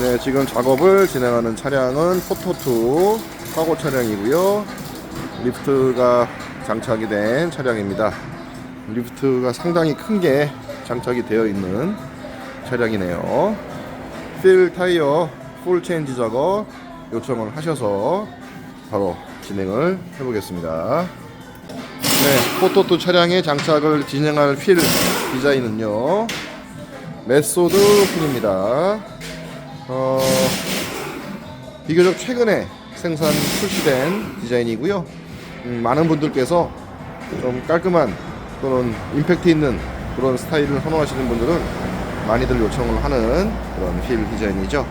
네, 지금 작업을 진행하는 차량은 포토2 사고 차량이고요. 리프트가 장착이 된 차량입니다. 리프트가 상당히 큰 게 장착이 되어 있는 차량이네요. 필 타이어 풀 체인지 작업 요청을 하셔서 바로 진행을 해보겠습니다. 네, 포토2 차량에 장착을 진행할 필 디자인은요. 메소드 필입니다. 어, 비교적 최근에 생산 출시된 디자인이고요. 음, 많은 분들께서 좀 깔끔한 또는 임팩트 있는 그런 스타일을 선호하시는 분들은 많이들 요청을 하는 그런 휠 디자인이죠.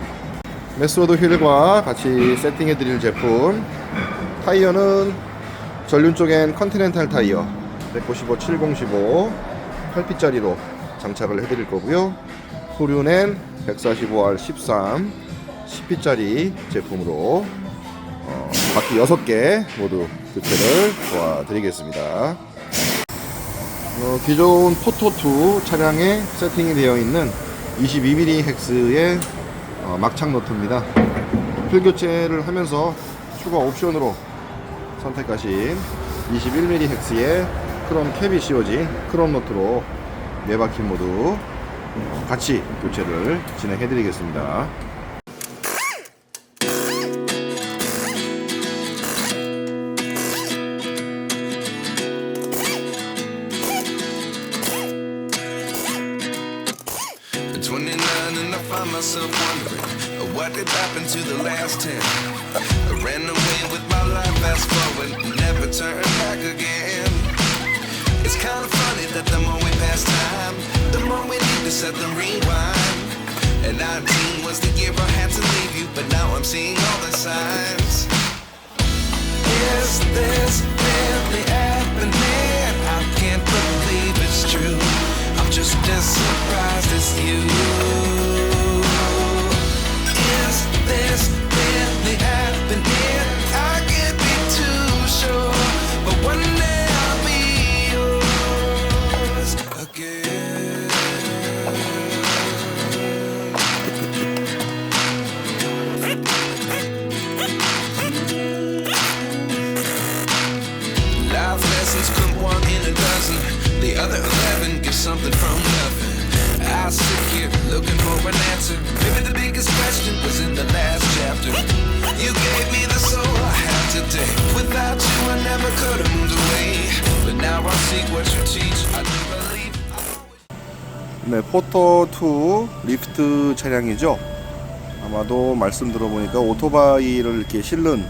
메소드 휠과 같이 세팅해 드릴 제품 타이어는 전륜 쪽엔 컨티넨탈 타이어 195 7015 8피짜리로 장착을 해 드릴 거고요. 후륜엔 145R 13 10피짜리 제품으로 어, 바퀴 6개 모두 교체를 도와드리겠습니다. 어, 기존 포토2 차량에 세팅이 되어 있는 22mm 헥스의 어, 막창 노트입니다. 필 교체를 하면서 추가 옵션으로 선택하신 21mm 헥스의 크롬 캡이 씌워진 크롬 노트로 네 바퀴 모두 어, 같이 교체를 진행해 드리겠습니다. At 29 and I find myself wondering uh, what did happen to the last 10. Set the rewind. And 19 was the year I had to leave you, but now I'm seeing all the signs. Is this really happening? Come one in a dozen. The other eleven get something from nothing. I sit here looking for an answer. Maybe the biggest question was in the last chapter. You gave me the soul I have today. Without you, I never could have moved away. But now I seek what you teach. I do believe. 네, 포토2 리프트 차량이죠. 아마도 말씀 들어보니까 오토바이를 이렇게 실는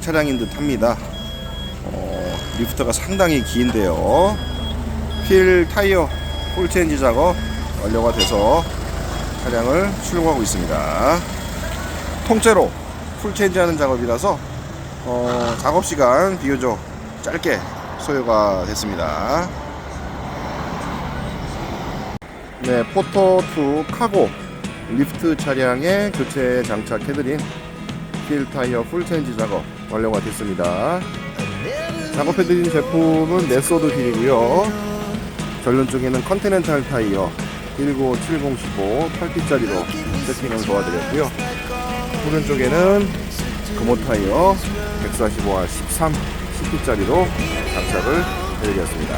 차량인 듯 합니다. 어, 리프트가 상당히 긴데요. 필 타이어 풀 체인지 작업 완료가 돼서 차량을 출고하고 있습니다. 통째로 풀 체인지 하는 작업이라서 어, 작업 시간 비교적 짧게 소요가 됐습니다. 네, 포토2 카고 리프트 차량에 교체 장착해드린 필 타이어 풀 체인지 작업 완료가 됐습니다. 작업해드린 제품은 네소드 휠이고요. 전륜 쪽에는 컨티넨탈 타이어 19715 8피짜리로 세팅을 도와드렸고요. 후륜 쪽에는 금호 타이어 145R 13 10피짜리로 장착을 해드렸습니다.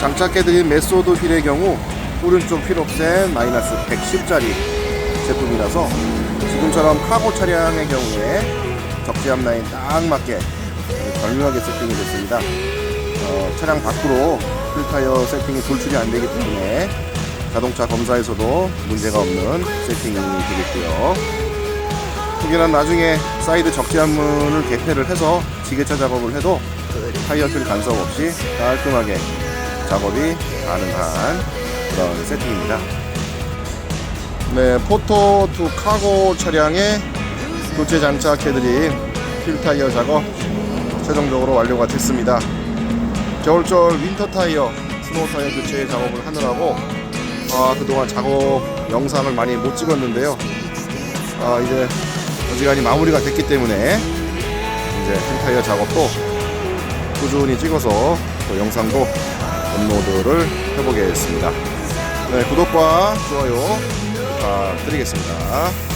장착해드린 메소드 휠의 경우 오른쪽 휠 옵셋 마이너스 110짜리 제품이라서 지금처럼 카고 차량의 경우에 적재함 라인 딱 맞게 절묘하게 세팅이 됐습니다. 어, 차량 밖으로 휠 타이어 세팅이 돌출이 안 되기 때문에 자동차 검사에서도 문제가 없는 세팅이 되겠고요. 특히나 나중에 사이드 적재함문을 개폐를 해서 지게차 작업을 해도 타이어 휠 간섭 없이 깔끔하게 작업이 가능한 그런 세팅입니다. 네, 포토2 카고 차량에 교체 장착해드린 필 타이어 작업 최종적으로 완료가 됐습니다. 겨울철 윈터 타이어, 스노우 타이어 교체 작업을 하느라고 아, 그동안 작업 영상을 많이 못 찍었는데요. 아, 이제 어지간히 마무리가 됐기 때문에 이제 필 타이어 작업도 꾸준히 찍어서 또 영상도 업로드를 해보겠습니다. 네, 구독과 좋아요 부탁드리겠습니다.